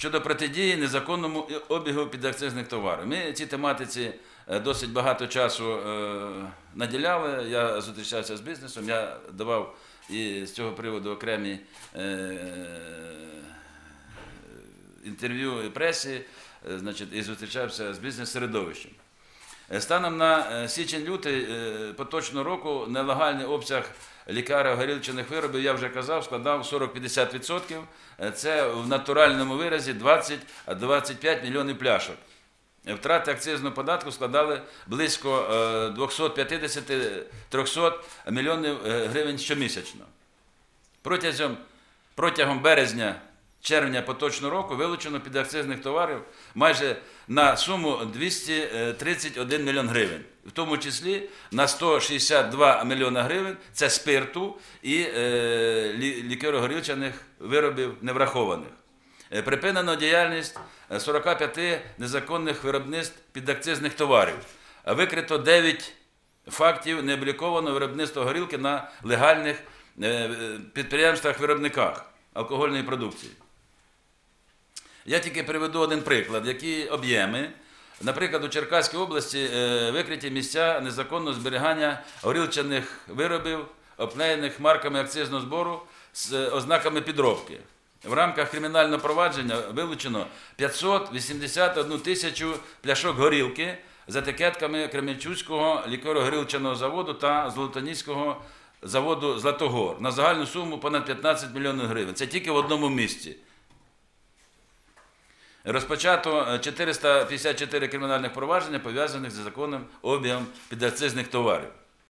щодо протидії незаконному обігу підакцизних товарів. Ми цій тематиці е, досить багато часу е, наділяли. Я зустрічався з бізнесом, я давав і з цього приводу окремі е, інтерв'ю і пресі, значить, і зустрічався з бізнес-середовищем. Е, Станом на е, січень-лютий е, поточного року нелегальний обсяг лікарів горілчаних виробів, я вже казав, складав 40-50%. Е, Це в натуральному виразі 20-25 мільйонів пляшок. Втрати акцизного податку складали близько е, 250-300 мільйонів гривень щомісячно. Протягом, протягом березня червня поточного року вилучено підакцизних товарів майже на суму 231 мільйон гривень, в тому числі на 162 мільйона гривень це спирту і е, лі- виробів неврахованих. Е, Припинено діяльність е, 45 незаконних виробництв підакцизних товарів. Е, Викрито 9 фактів необлікованого виробництва горілки на легальних е, е, підприємствах-виробниках алкогольної продукції. Я тільки приведу один приклад, які об'єми. Наприклад, у Черкаській області е, викриті місця незаконного зберігання горілчаних виробів, обклеєних марками акцизного збору з е, ознаками підробки. В рамках кримінального провадження вилучено 581 тисячу пляшок горілки з етикетками Кременчуцького лікеро-горілчаного заводу та Золотоніського заводу Златогор на загальну суму понад 15 мільйонів гривень. Це тільки в одному місці. Розпочато е, 454 кримінальних провадження, пов'язаних з законом обігом підакцизних товарів.